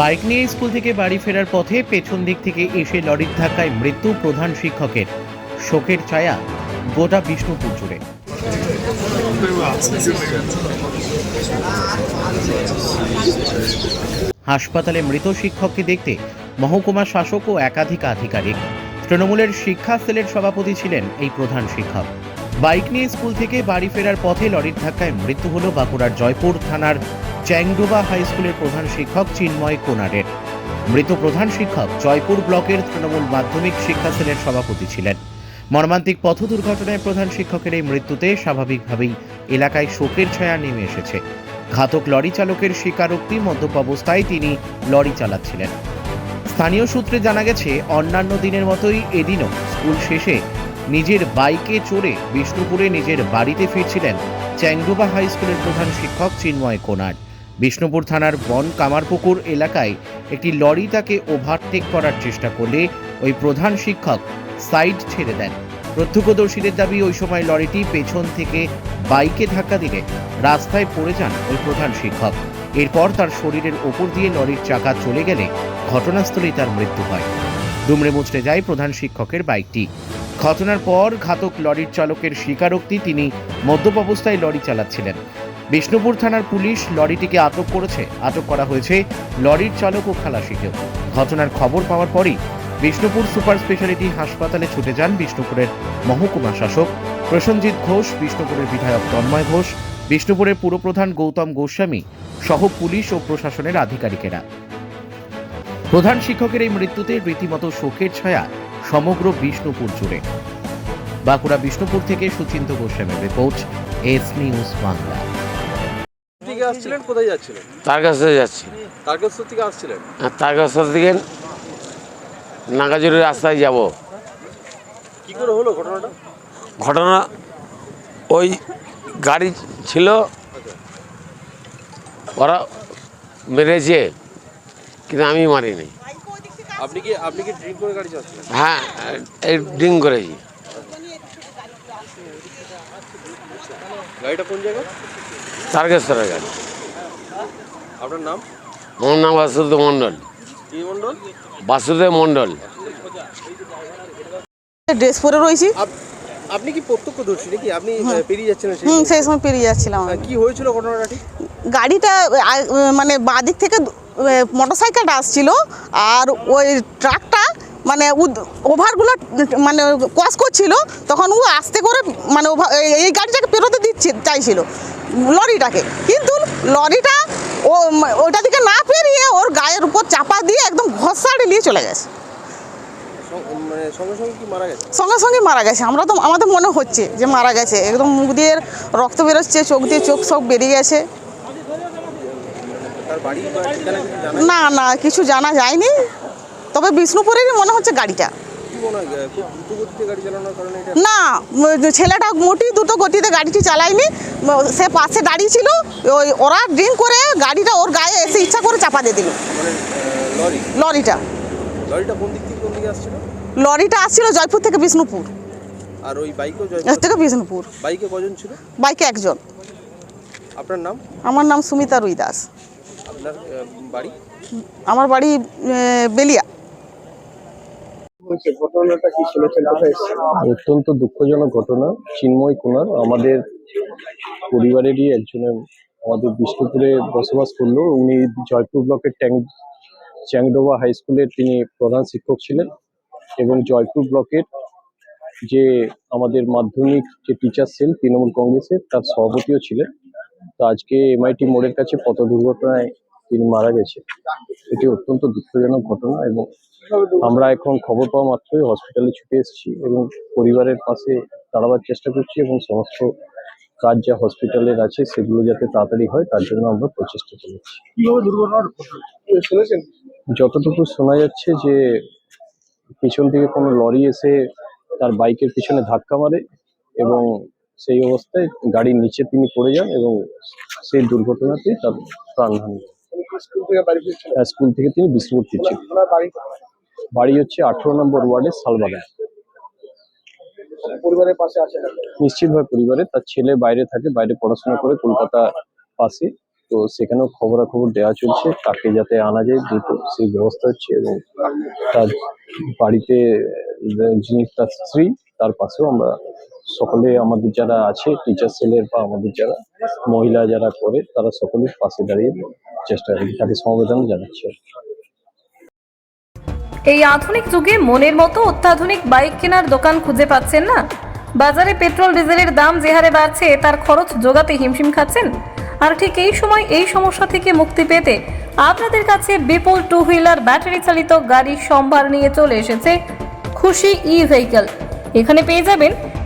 Bike নিয়ে school থেকে বাড়ি ফেরার পথে পেছন দিক থেকে এসে লরির ধাক্কায় মৃত্যু প্রধান শিক্ষকের। শোকের ছায়া গোটা বিষ্ণুপুর জুড়ে। হাসপাতালে মৃত শিক্ষককে দেখতে মহকুমা শাসক ও একাধিক আধিকারিক। তৃণমূলের শিক্ষা সেলের সভাপতি ছিলেন এই প্রধান শিক্ষক। বাইক নিয়ে স্কুল থেকে বাড়ি ফেরার পথে লরির ধাক্কায় মৃত্যু হল বাঁকুড়ার জয়পুর থানার চ্যাংডোবা হাই স্কুলের প্রধান শিক্ষক চিন্ময় কোনারের। মৃত প্রধান শিক্ষক জয়পুর ব্লকের তৃণমূল মাধ্যমিক শিক্ষা সেলের সভাপতি ছিলেন। মর্মান্তিক পথ দুর্ঘটনায় প্রধান শিক্ষকের এই মৃত্যুতে স্বাভাবিকভাবেই এলাকায় শোকের ছায়া নেমে এসেছে। ঘাতক লরি চালকের স্বীকারোক্তি মদ্যপ অবস্থায় তিনি লরি চালাচ্ছিলেন। স্থানীয় সূত্রে জানা গেছে, অন্যান্য দিনের মতোই এদিনও স্কুল শেষে নিজের বাইকে চড়ে বিষ্ণুপুরে নিজের বাড়িতে ফিরছিলেন চ্যাংডোবা হাই স্কুলের প্রধান শিক্ষক চিন্ময় কোনার। বিষ্ণুপুর থানার বন কামারপুকুর এলাকায় একটি লরি তাকে ওভারটেক করার চেষ্টা করলে ওই প্রধান শিক্ষক সাইড ছেড়ে দেন। প্রত্যক্ষদর্শীদের দাবি, ওই সময় লরিটি পেছন থেকে বাইকে ধাক্কা দিলে রাস্তায় পড়ে যান ওই প্রধান শিক্ষক। এরপর তার শরীরের ওপর দিয়ে লরির চাকা চলে গেলে ঘটনাস্থলেই তার মৃত্যু হয়। দুমড়ে মুচড়ে যায় প্রধান শিক্ষকের বাইকটি। ঘটনার পর ঘাতক লরির চালকের স্বীকারোক্তি, তিনি মদ্যপ অবস্থায় লরি চালাচ্ছিলেন। বিষ্ণুপুর থানার পুলিশ লরিটিকে আটক করেছে। আটক করা হয়েছে লরির চালক ও খালাসিকেও ঘটনার খবর পাওয়ার পরই বিষ্ণুপুর সুপার স্পেশালিটি হাসপাতালে ছুটে যান বিষ্ণুপুরের মহকুমা শাসক প্রসেনজিৎ ঘোষ, বিষ্ণুপুরের বিধায়ক তন্ময় ঘোষ, বিষ্ণুপুরের পুরপ্রধান গৌতম গোস্বামী সহ পুলিশ ও প্রশাসনের আধিকারিকেরা। প্রধান শিক্ষকের এই মৃত্যুতে রীতিমতো শোকের ছায়া সমগ্র বিষ্ণুপুর জুড়ে। বাঁকুড়া বিষ্ণুপুর থেকে সুচিন্ত গোস্বামীর রিপোর্ট এস নিউজ বাংলা। থেকে আসছিলেন কোথায় যাচ্ছিলেন? তার কাছে যাচ্ছি। তারকেশ্বর থেকে আসছিলেন? আর তার কাছ থেকে নাগাজুরির রাস্তায় যাব। কি করে হলো ঘটনাটা? ঘটনা ওই গাড়ি ছিল ওরা মেরেছে কিন্তু আমি মারিনি। আপনি কি আপনি কি ড্রিঙ্ক করে গাড়ি চালাচ্ছিলেন? হ্যাঁ এই ড্রিঙ্ক করেছি গাড়িটা কোন জায়গায়? তারকেশ্বরের গাড়ি। আপনার নাম? আমার নাম বাসুদেব মণ্ডল। কি মন্ডল বাসুদেব মণ্ডল। ড্রেস পরে রয়েছি। আপনি কি প্রত্যক্ষদর্শী নাকি? আপনি পেরিয়ে যাচ্ছিলেন সেই হুম সেই সময় পেরিয়ে যাচ্ছিলাম। কি হয়েছিল ঘটনাটা ঠিক? গাড়িটা মানে বাদিক থেকে মোটর সাইকেলটা আসছিল আর ওই ট্রাকটা মানে ওভারগুলো মানে ক্রস করছিল তখন ও আস্তে করে মানে এই- গাড়িটাকে পেরোতে দিচ্ছে চাইছিল লরিটাকে। কিন্তু লরিটা ও ওইটা দিকে না পেরিয়ে ওর গায়ের উপর চাপা দিয়ে একদম ঘষাড়ি নিয়ে চলে গেছে। মানে সঙ্গে সঙ্গে মারা গেছে? সঙ্গে সঙ্গে মারা গেছে। আমরা তো আমাদের মনে হচ্ছে যে মারা গেছে। একদম মুখ দিয়ে রক্ত বেরোচ্ছে চোখ দিয়ে চোখ সব বেরিয়ে গেছে তার বাড়ি বা ঠিকানা কিছু জানা না না কিছু জানা যায়নি। তবে বিষ্ণুপুরেরই মনে হচ্ছে গাড়িটা। না ছেলেটা মোটি দুটো গতিতে গাড়িটি চালায়নি। সে পাশে দাঁড়িয়ে ছিল ওই ওরা ড্রিঙ্ক করে গাড়িটা ওর গায়ে এসে ইচ্ছা করে চাপা দিয়ে দিল। মানে লরিটা। লরিটা আসছিল? জয়পুর থেকে বিষ্ণুপুর। আর ওই বাইকেও থেকে বিষ্ণুপুর। বাইকে কজন ছিল? বাইকে একজন। আপনার নাম? আমার নাম সুমিতা রুই দাস। আপনার বাড়ি? আমার বাড়ি বেলিয়া। অত্যন্ত দুঃখজনক ঘটনা চিন্ময় কুমার আমাদের পরিবারেরই একজনের আমাদের বিষ্ণুপুরে বসবাস করল। উনি জয়পুর ব্লকের ট্যাং চ্যাংডোবা হাই স্কুলের তিনি প্রধান শিক্ষক ছিলেন এবং জয়পুর ব্লকের যে আমাদের মাধ্যমিক যে টিচার সেল তৃণমূল কংগ্রেসের তার সভাপতিও ছিলেন। তো আজকে এমআইটি মোড়ের কাছে পথ দুর্ঘটনায় তিনি মারা গেছে। এটি অত্যন্ত দুঃখজনক ঘটনা এবং আমরা এখন খবর পাওয়া মাত্রই হসপিটালে ছুটে এসেছি এবং পরিবারের পাশে দাঁড়াবার চেষ্টা করছি এবং সমস্ত কাজ যা হসপিটালের আছে সেগুলো যাতে তাড়াতাড়ি হয় তার জন্য আমরা প্রচেষ্টা চলেছি যতটুকু শোনা যাচ্ছে যে পিছন থেকে কোনো লরি এসে তার বাইকের পিছনে ধাক্কা মারে এবং সেই অবস্থায় গাড়ির নিচে তিনি পড়ে যান এবং সেই দুর্ঘটনাতেই তার প্রাণহানি হয়। স্কুল থেকে তিনি বিষ্ণুপুর ফিরছেন বাড়ি হচ্ছে আঠারো নম্বর ওয়ার্ডের শালবাগান। পরিবারের পাশে আছেন নিশ্চিতভাবে পরিবারে তার ছেলে বাইরে থাকে বাইরে পড়াশোনা করে কলকাতা পাশে। তো সেখানেও খবরাখবর দেওয়া চলছে তাকে যাতে আনা যায় দ্রুত সেই ব্যবস্থা হচ্ছে এবং তার বাড়িতে যিনি তার স্ত্রী তার পাশেও আমরা সকলে আমাদের যারা আছে টিচার সেলের বা আমাদের যারা মহিলা যারা করে, তারা সকলের পাশে দাঁড়িয়ে চেষ্টা করি তাকে সমবেদনা জানাচ্ছি। এই আধুনিক যুগে মনের মতো অত্যাধুনিক বাইক কেনার দোকান খুঁজে পাচ্ছেন না? বাজারে পেট্রোল, ডিজেলের দাম যে হারে বাড়ছে, তার খরচ জোগাতে হিমশিম খাচ্ছেন? আর ঠিক এই সময় এই সমস্যা থেকে মুক্তি পেতে আপনাদের কাছে বিপুল টু হুইলার ব্যাটারি চালিত গাড়ির সম্ভার নিয়ে চলে এসেছে খুশি ই ভেহিকল এখানে পেয়ে যাবেন